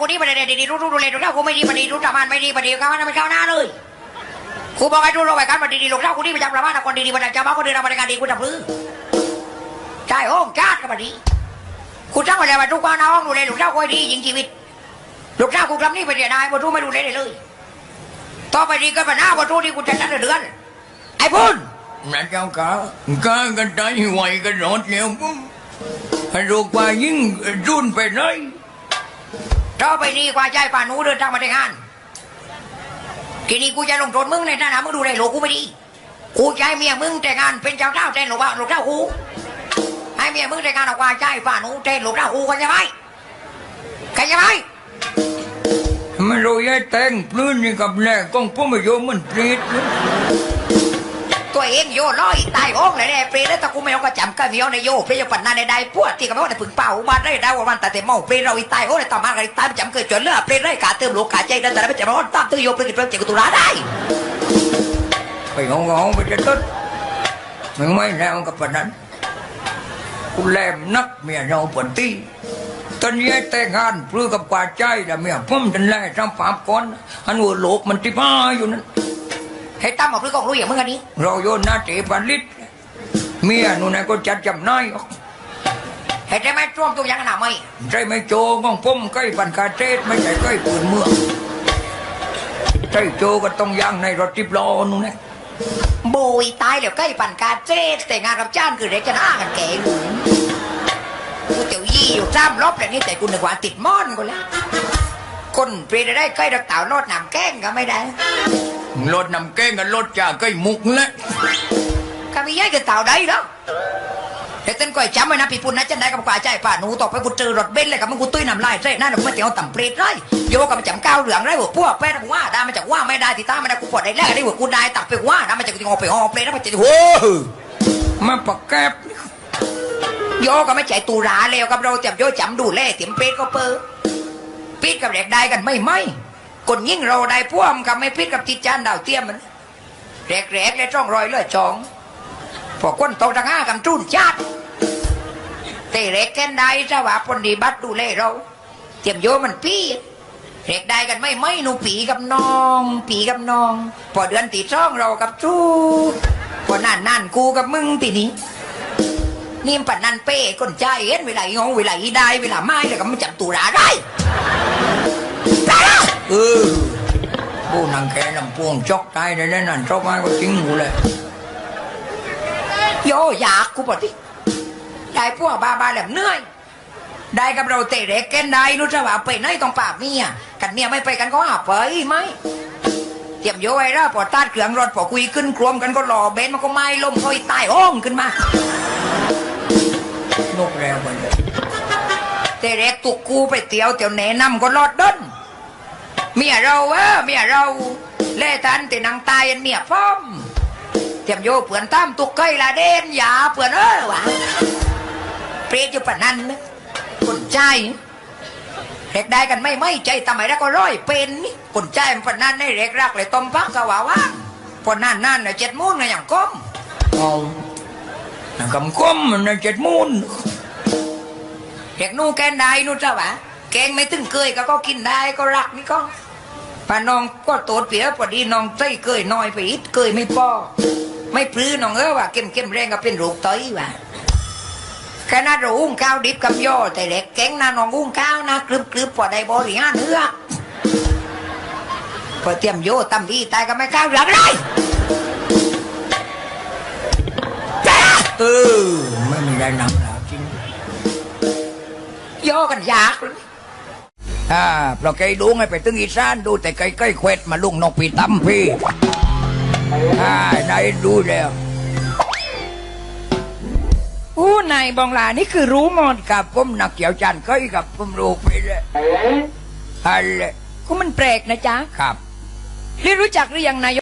บัดเด็กเคยดอกเจ้าคนนี้บัดเด็กดีรู้รู้ดูเลยดอกเจ้ากูไม่ดีบัดดีรู้ทำงานไม่ดีบัดดีเขาไม่เข้าหน้าเลยกูบอกให้ดูเราไปกันบัดดีๆดอกเจ้าคนนี้ประจำประมาณคนดีๆบัดเจ้าบ้าคนดีเราบัดการดีกูจะพื้นใช่โอ้ชาติกันบัดดีกูจ้างไปเลยว่าทุกวันาห้องดูเลยดอกเจ้าคอยดียิงชีวิตดอกเจ้ากูกลับนี่ไปเดียดายบัดรู้ไม่ดูเลยเลยต่อไปนี้ก็ปัญหาบัดรู้ที่กูจะจัดเดือนไอ้พุ่นนะเจ้าค่ะข้ากันตายไหวกันรอดแล้วปุ๊บให้ลูกว่ายิ่งรุ่นไปเลย ต่อไปนี้กว่าใจป่านูเดินทางมาได้งาน ทีนี้กูจะลงโทษมึงในฐานะมึงดูแลโลกกูไม่ดี กูให้เมียมึงแต่งงานเป็นเจ้าเจ้าแทนหลวงพ่อหลวงเจ้ากูให้เมียมึงแต่งงานออกว่าใจป่านูแทนหลวงเจ้ากูกันใช่ไหมกันใช่ไหมไม่รู้ยัยแต่งปลื้นนี่กับแหล่กองพ่อมาโยมมันปรีด ตัวเองโยร้อยตายโองเลยแน่เปรตแล้วแต่กูไม่เอากระจำกันมีเอาในโยเปรตปันนาในใดพวกที่ก็ไม่ว่าแต่ผึ่งเป่ามาได้ได้วันแต่แต่เมาเปรตเราอีตายโอ้เลยต่อมากันตายประจำเกิดจนเลือดเปรตได้กาเติมโลกาใจนั่นแต่ไม่จำว่าตามตื้อโยเปรตเปรตเจ็บตุลาได้ไปห้องห้องไปจะต้นมึงไม่แล้วกับปนนั้นกูแลมนักเมียเราปนตีตอนนี้แต่งานปลื้กับกว่าใจแต่เมียพุ่มจนแล่ทำปาบก้อนอันหัวโลกมันที่พ้าอยู่นั้น ให้ตั้มมาเพื่อกองรู้อย่างมึงอันนี้ เราโยนหน้าเตปันลิตเมียนู่นนะก็จัดจำนายออกเห็นได้ไหมช่วงตัวยังขนาดไม่ใจไม่โจของผมใกล้ปันคาเทศไม่ใช่ใกล้ปืนเมืองใจโจก็ต้องย่างในรถทิพล้อนู่นนะโบยตายแล้วใกล้ปั่นกาเจ๊แต่งงานกับจ้านคือเด็กจะหน้ากันแก่กูกูเตียวยี่อยู่จ้ามรอบแบบนี้แต่กูนึกว่าติดม่อนกูแล้วคนเปรียได้ใกล้ดักเต่ารอดหนามแกล้งก็ไม่ได้ รถนำแกงกับรถจ่าใกล้มุกแล้วก็มีย้ายกับเต่าได้แล้วแต่เต้นก้อยจำไว้นะพี่ปุ่นนะจะได้กับกว่าใจป่าหนูต่อไปกูเจอรถเบนซ์เลยกับมึงกูตุ้ยน้ำลายใส่หน้าหนูไม่เตียวต่ำเปรตไรโยกับมันจำก้าวเหลืองไรหัวพวกแป้งว่าได้มาจากว่าไม่ได้ที่ตาไม่ได้กูปลดได้แรกได้หัวกูได้ตักไปว่าได้มาจากกูงอไปหอเปรตแล้วมาจากโอ้มาปักแก๊บโยก็ไม่ใจตูราเลวกับเราเตรียมโยจำดูแลเตรียมเปรตก็เปอปิดกับเด็กได้กันไม่ไม่ คนยิ่งเราได้พ่วมกับไม่ปิดกับติดจานดาวเทียมมันแรกๆเลยจ้องรอยเลยจองพอคนโตทั้งห้ากันจุนชาติเตะเล็กแค่ได้ถ้าว่าปนดีบัตดูแลเรา เตรียมโยมันพี่เด็กได้กันไม่ไม่หนูปีกับน้อง ปีกับน้อง พอเดือนตีช่องเรากับจูพอนั่นนั่นกูกับมึงตีนี้นี่มปันนันเป้คนใจเอ็นเวลาอีงงเวลาอีได้เวลาไม่เลยก็มันจับตูราได้ เออผู้นางแกลำพวงจอกตายในนั้นนั่นจอกมาก็จริงหูเลยโยอยากกูบอกที่ได้พวกบาบาแหลมเหนื่อย ได้กับเราเตะเด็กแกนได้นู้จะว่าไปไหนต้องปราบเมียกันเมียไม่ไปกันก็หาไปไหมเตรียมโยไว้ล้วพอตัดเครื่องรถพอคุยขึ้นกลวมกันก็รอเบนมันก็ไม่ล่มค่อยตายห้องขึ้นมานกแล้วมันเตะเด็กตุกกูไปเตียวเตียวแนะนำก็รอดด้น เมียเราเออเมียเราเล่ทันแต่นางตายอันเมียพร้อมเตรียมโยเผื่อนตั้มตุกไก่ละเด่นอย่าเผื่อนเออวะเปรียอยู่ปะนั้นนะคนใจเด็กได้กันไม่ไม่ใจทำไมแล้วก็ร้อยเป็นนี่คนใจมันปะนั้นในเด็กรักเลยต้มพักกะว่าว่าพอนั่นนั่นน่ะเจ็ดมูนนะอย่างก้มเอานางกำก้มมันน่ะเจ็ดมูลเด็กนู่นแกนได้นู่นจ้าวะแกงไม่ตึงเคยก็ก็กินได้ก็รักนี่ก็ ป้าน้องก็โตดเปียพอดีน้องใจเคยน้อยไปอีกเคยไม่พอไม่พลื้น้องเออว่าเข้มเข้มแรงก็เป็นโรคไตว่ะขนาดเราอุ้งข้าวดิบกับโยอแต่เด็กแก๊งนะน้องอุ้งข้าวนะกรึบกรึบพอได้บริหารเนื้อพอเตรียมโยตำดีตายก็ไม่ข้าวเหลืองเลยจ้าเออไม่มีได้นำแล้วจริงโยกันยากเลย อ่าเพราะไก่ดูไงไปถึงอีสานดูแต่ไก่ไก่เควดมาลุงนกปีตั้มพี่อ่านายดูแล้วอู้นายบองลานี่คือรู้หมดกับผมนักเกี่ยวจันทร์เคยกับผมรู้ไปเลยฮัลโหลกูมันแปลกนะจ๊ะครับนี่รู้จักหรือยังนาย